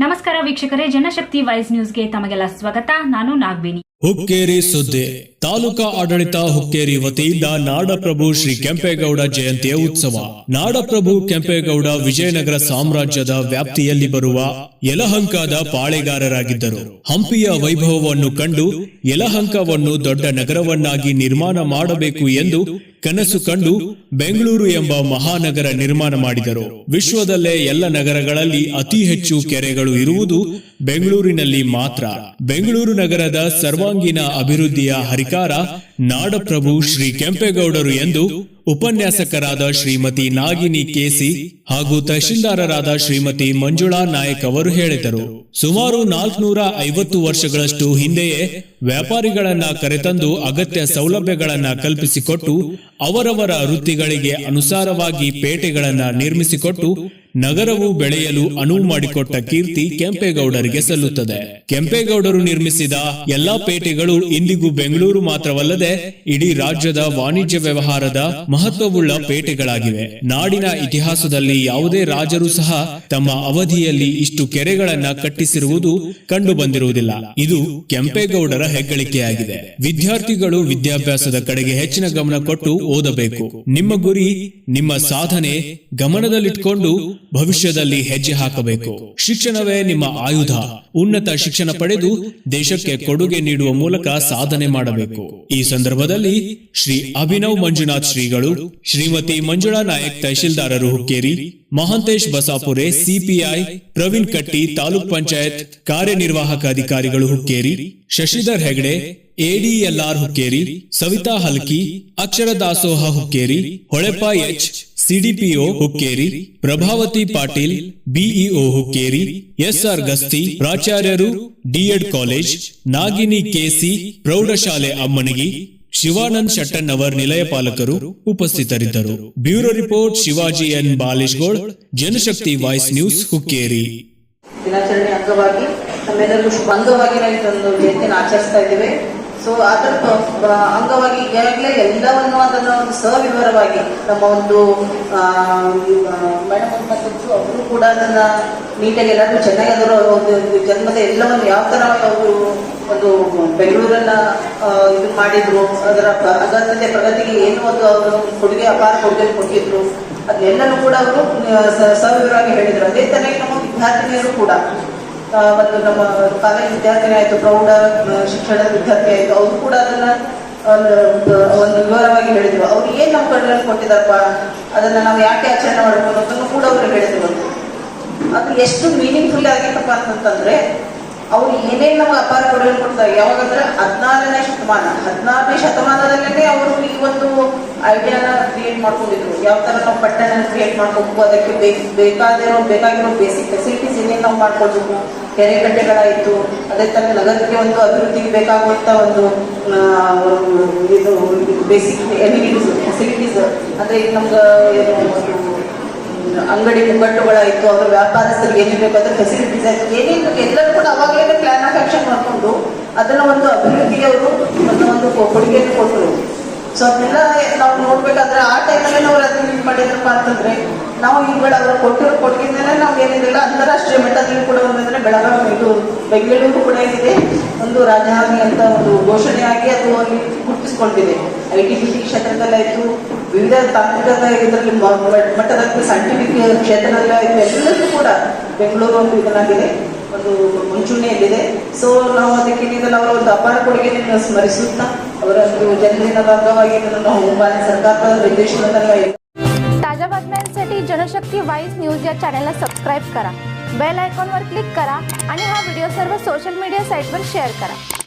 ನಮಸ್ಕಾರ ವೀಕ್ಷಕರೇ ಜನಶಕ್ತಿ ವಾಯ್ಸ್ ನ್ಯೂಸ್ಗೆ ತಮಗೆಲ್ಲ ಸ್ವಾಗತ. ನಾನು ನಾಗ್ಬೇನಿ ಹುಕ್ಕೇರಿ ಸುದ್ದಿ. ತಾಲೂಕಾ ಆಡಳಿತ ಹುಕ್ಕೇರಿ ವತಿಯಿಂದ ನಾಡಪ್ರಭು ಶ್ರೀ ಕೆಂಪೇಗೌಡ ಜಯಂತಿಯ ಉತ್ಸವ. ನಾಡಪ್ರಭು ಕೆಂಪೇಗೌಡ ವಿಜಯನಗರ ಸಾಮ್ರಾಜ್ಯದ ವ್ಯಾಪ್ತಿಯಲ್ಲಿ ಬರುವ ಯಲಹಂಕದ ಪಾಳೆಗಾರರಾಗಿದ್ದರು. ಹಂಪಿಯ ವೈಭವವನ್ನು ಕಂಡು ಯಲಹಂಕವನ್ನು ದೊಡ್ಡ ನಗರವನ್ನಾಗಿ ನಿರ್ಮಾಣ ಮಾಡಬೇಕು ಎಂದು ಕನಸು ಕಂಡು ಬೆಂಗಳೂರು ಎಂಬ ಮಹಾನಗರ ನಿರ್ಮಾಣ ಮಾಡಿದರು. ವಿಶ್ವದಲ್ಲೇ ಎಲ್ಲ ನಗರಗಳಲ್ಲಿ ಅತಿ ಹೆಚ್ಚು ಕೆರೆಗಳು ಇರುವುದು ಬೆಂಗಳೂರಿನಲ್ಲಿ ಮಾತ್ರ. ಬೆಂಗಳೂರು ನಗರದ ಸರ್ವಾಂಗೀಣ ಅಭಿವೃದ್ಧಿಯ ಹರಿಕಾರ ನಾಡಪ್ರಭು ಶ್ರೀ ಕೆಂಪೇಗೌಡರು ಎಂದು ಉಪನ್ಯಾಸಕರಾದ ಶ್ರೀಮತಿ ನಾಗಿನಿ ಕೆಸಿ ಹಾಗೂ ತಹಶೀಲ್ದಾರರಾದ ಶ್ರೀಮತಿ ಮಂಜುಳಾ ನಾಯಕ್ ಅವರು ಹೇಳಿದರು. ಸುಮಾರು ನಾಲ್ಕುನೂರ ಐವತ್ತು ವರ್ಷಗಳಷ್ಟು ಹಿಂದೆಯೇ ವ್ಯಾಪಾರಿಗಳನ್ನ ಕರೆತಂದು ಅಗತ್ಯ ಸೌಲಭ್ಯಗಳನ್ನ ಕಲ್ಪಿಸಿಕೊಟ್ಟು ಅವರವರ ವೃತ್ತಿಗಳಿಗೆ ಅನುಸಾರವಾಗಿ ಪೇಟೆಗಳನ್ನ ನಿರ್ಮಿಸಿಕೊಟ್ಟು ನಗರವು ಬೆಳೆಯಲು ಅನುವು ಮಾಡಿಕೊಟ್ಟ ಕೀರ್ತಿ ಕೆಂಪೇಗೌಡರಿಗೆ ಸಲ್ಲುತ್ತದೆ. ಕೆಂಪೇಗೌಡರು ನಿರ್ಮಿಸಿದ ಎಲ್ಲಾ ಪೇಟೆಗಳು ಇಂದಿಗೂ ಬೆಂಗಳೂರು ಮಾತ್ರವಲ್ಲದೆ ಇಡೀ ರಾಜ್ಯದ ವಾಣಿಜ್ಯ ವ್ಯವಹಾರದ ಮಹತ್ವವುಳ್ಳ ಪೇಟೆಗಳಾಗಿವೆ. ನಾಡಿನ ಇತಿಹಾಸದಲ್ಲಿ ಯಾವುದೇ ರಾಜರು ಸಹ ತಮ್ಮ ಅವಧಿಯಲ್ಲಿ ಇಷ್ಟು ಕೆರೆಗಳನ್ನ ಕಟ್ಟಿಸಿರುವುದು ಕಂಡು ಬಂದಿರುವುದಿಲ್ಲ ಇದು ಕೆಂಪೇಗೌಡರ ಹೆಗ್ಗಳಿಕೆಯಾಗಿದೆ. ವಿದ್ಯಾರ್ಥಿಗಳು ವಿದ್ಯಾಭ್ಯಾಸದ ಕಡೆಗೆ ಹೆಚ್ಚಿನ ಗಮನ ಕೊಟ್ಟು ಓದಬೇಕು. ನಿಮ್ಮ ಗುರಿ, ನಿಮ್ಮ ಸಾಧನೆ ಗಮನದಲ್ಲಿಟ್ಕೊಂಡು ಭವಿಷ್ಯದಲ್ಲಿ ಹೆಜ್ಜೆ ಹಾಕಬೇಕು. ಶಿಕ್ಷಣವೇ ನಿಮ್ಮ ಆಯುಧ. ಉನ್ನತ ಶಿಕ್ಷಣ ಪಡೆದು ದೇಶಕ್ಕೆ ಕೊಡುಗೆ ನೀಡುವ ಮೂಲಕ ಸಾಧನೆ ಮಾಡಬೇಕು. ಈ ಸಂದರ್ಭದಲ್ಲಿ ಶ್ರೀ ಅಭಿನವ್ ಮಂಜುನಾಥ್ ಶ್ರೀಗಳು ಶ್ರೀಮತಿ ಮಂಜುಳಾ ನಾಯಕ್ ತಹಶೀಲ್ದಾರರು ಹುಕ್ಕೇರಿ ಮಹಾಂತೇಶ್ ಬಸಾಪುರೆ ಸಿಪಿಐ ಪ್ರವೀಣ್ ಕಟ್ಟಿ ತಾಲೂಕ್ ಪಂಚಾಯತ್ ಕಾರ್ಯನಿರ್ವಾಹಕ ಅಧಿಕಾರಿಗಳು ಹುಕ್ಕೇರಿ ಶಶಿಧರ್ ಹೆಗಡೆ ಎಡಿಎಲ್ಆರ್ ಹುಕ್ಕೇರಿ ಸವಿತಾ ಹಲ್ಕಿ ಅಕ್ಷರ ದಾಸೋಹ Hukkeri Holepa H CDPO Hukkeri Prabhavati Patil BEO Hukkeri S R Gasti ಪ್ರಾಚಾರ್ಯರು D Ed college Nagini KC ಪ್ರೌಢಶಾಲೆ ಅಮ್ಮನಗಿ ಶಿವಾನಂದ್ ಶೆಟ್ಟನ್ ಅವರ್ ನಿಲಯ ಪಾಲಕರು ಉಪಸ್ಥಿತರಿದ್ದರು. Bureau report, Shivaji N. Baleshgol, Janashakti voice news Hukkeri. ದಿನಾಚರಣೆ ಅಂಗವಾಗಿ ನಮ್ಮೆಲ್ಲರಿಗೂ ಜಯಂತಿಯನ್ನು ಆಚರಿಸ್ತಾ ಇದ್ದೇವೆ. ಸೊ ಅದರ ಅಂಗವಾಗಿ ಈಗಾಗಲೇ ಎಲ್ಲವನ್ನು ಅದನ್ನು ಒಂದು ಸವಿವರವಾಗಿ ನಮ್ಮ ಒಂದು ಮೇಡಮ್ ಅವರು ಕೂಡ ಅದನ್ನ ನೀಟಾಗಿ ಎಲ್ಲರೂ ಚೆನ್ನಾಗಿ ಅದರ ಒಂದು ಜನ್ಮದ ಎಲ್ಲವನ್ನು ಯಾವ ತರ ಅವರು ಒಂದು ಬೆಂಗಳೂರನ್ನ ಇದು ಮಾಡಿದ್ರು. ಅದರ ಅಗತ್ಯತೆ, ಪ್ರಗತಿಗೆ ಏನು ಒಂದು ಅವರು ಕೊಡುಗೆ, ಅಪಾರ ಕೊಡುಗೆ ಕೊಟ್ಟಿದ್ರು. ಅದನ್ನೆಲ್ಲನೂ ಕೂಡ ಅವರು ಸವಿವರವಾಗಿ ಹೇಳಿದ್ರು. ಅದೇ ತರ ನಮ್ಮ ವಿದ್ಯಾರ್ಥಿನಿಯರು ಕೂಡ. ಮತ್ತು ನಮ್ಮ ಕಾಲೇಜ್ ವಿದ್ಯಾರ್ಥಿನಿ ಆಯ್ತು, ಪ್ರೌಢ ಶಿಕ್ಷಣ ಶಿಕ್ಷಣದ ವಿದ್ಯಾರ್ಥಿ ಆಯ್ತು, ಅವರು ಕೂಡ ಅದನ್ನ ಒಂದು ವಿವರವಾಗಿ ಹೇಳಿದ್ರು. ಅವ್ರು ಏನ್ ನಮ್ಮ ಕಣ್ಣಲ್ಲಿ ಕೊಟ್ಟಿದಾರಪ್ಪ ಅದನ್ನ ನಾವು ಯಾಕೆ ಆಚರಣೆ ಮಾಡಬೇಕು ಕೂಡ ಅವರು ಹೇಳಿದ್ರು. ಅದು ಎಷ್ಟು ಮೀನಿಂಗ್ಫುಲ್ ಆಗಿತ್ತಪ್ಪ ಅಂತಂತಂದ್ರೆ ಅವ್ರು ಏನೇನು ನಮ್ಗೆ ಅಪಾರ ಕೊಡುಗೆ ಕೊಡ್ತಾರೆ, ಯಾವಾಗಂದ್ರೆ ಹದಿನಾರನೇ ಶತಮಾನ, ಹದಿನಾರನೇ ಶತಮಾನದಲ್ಲೇ ಅವರು ಈ ಒಂದು ಐಡಿಯಾನ ಕ್ರಿಯೇಟ್ ಮಾಡ್ಕೊಂಡಿದ್ರು. ಯಾವ ತರ ನಾವು ಪಟ್ಟಣ ಕ್ರಿಯೇಟ್ ಮಾಡ್ಕೋಬೇಕು, ಅದಕ್ಕೆ ಬೇಕಾಗಿರೋ ಬೇಕಾಗಿರೋ ಬೇಸಿಕ್ ಫೆಸಿಲಿಟೀಸ್ ಏನೇನು ನಾವು ಮಾಡ್ಕೊಳ್ಬೇಕು. ಕೆರೆ ಕಟ್ಟೆಗಳಾಯಿತು, ಅದೇ ತರ ನಗರಕ್ಕೆ ಒಂದು ಅಭಿವೃದ್ಧಿಗೆ ಬೇಕಾಗುವಂತ ಒಂದು ಇದು ಬೇಸಿಕ್ ಎನಿಟೀಸ್ ಫೆಸಿಲಿಟೀಸ್ ಅಂದ್ರೆ ಈಗ ನಮ್ಗೆ ಏನು, ಅಂಗಡಿ ಮುಗ್ಗಟ್ಟುಗಳಾಯ್ತು ಅವ್ರ ವ್ಯಾಪಾರಸ್ಥರಿಗೆ ಏನೇನು ಬೇಕಾದ್ರೆ ಫೆಸಿಲಿಟೀಸ್ ಆಯ್ತು. ಏನೇನು ಎಲ್ಲರೂ ಕೂಡ ಅವಾಗಲೇ ಅದನ್ನ ಒಂದು ಅಭಿವೃದ್ಧಿಗೆ ಅವರು ಒಂದು ಒಂದು ಕೊಡುಗೆಯನ್ನು ಕೊಟ್ಟರು. ಸೊ ಅದನ್ನೆಲ್ಲ ನಾವು ನೋಡ್ಬೇಕಾದ್ರೆ ಆ ಟೈಮಲ್ಲಿ ಅವ್ರು ಅದನ್ನ ಇದು ಮಾಡಿದ್ರಪ್ಪ ಅಂತಂದ್ರೆ, ನಾವು ಇವುಗಳ ಅವರು ಕೊಟ್ಟಿರೋ ಕೊಡುಗೆಯಿಂದಲೇ ನಾವು ಏನಿದೆಲ್ಲ ಅಂತಾರಾಷ್ಟ್ರೀಯ ಮಟ್ಟದಲ್ಲಿ ಕೂಡ ಒಂದಂದ್ರೆ ಬೆಳಗಾವಿ ಇದು ಬೆಂಗಳೂರು ಕೂಡ ಏನಿದೆ, ಒಂದು ರಾಜಧಾನಿ ಅಂತ ಒಂದು ಘೋಷಣೆಯಾಗಿ ಅದು ಅಲ್ಲಿ ಗುರುತಿಸ್ಕೊಂಡಿದೆ. ಐ ಟಿ ಬಿ ಟಿ ಕ್ಷೇತ್ರದಲ್ಲಾಯ್ತು ವಿವಿಧ ತಾಂತ್ರಿಕದ ಇದರಲ್ಲಿ ಮಟ್ಟದಲ್ಲಿ ಸೈಂಟಿಫಿಕ್ ಕ್ಷೇತ್ರದಲ್ಲಿ ಆಯ್ತು ಎಲ್ಲದೂ ಕೂಡ ಬೆಂಗಳೂರು ಒಂದು ಇದನ್ನಾಗಿದೆ. ಒಂದು ಮುಂಚೂಣಿಯಲ್ಲಿದೆ ಸೊ ನಾವು ಅದಕ್ಕೆ ಏನಿದೆಲ್ಲ ಅವರ ಒಂದು ಅಪಾರ ಕೊಡುಗೆಯನ್ನು ಸ್ಮರಿಸುತ್ತಾ ಅವರ ಒಂದು ಜನ್ಮದಿನದ ಅಂಗವಾಗಿ ಇದನ್ನು ನಾವು ಮಾನ್ಯ ಸರ್ಕಾರದ ನಿರ್ದೇಶನದಲ್ಲಿ ताज्या बातम्यांसाठी जनशक्ती वाईस न्यूज या चॅनलला सबस्क्राईब करा बेल आयकॉनवर क्लिक करा आणि हा व्हिडिओ सर्व सोशल मीडिया साईटवर शेअर करा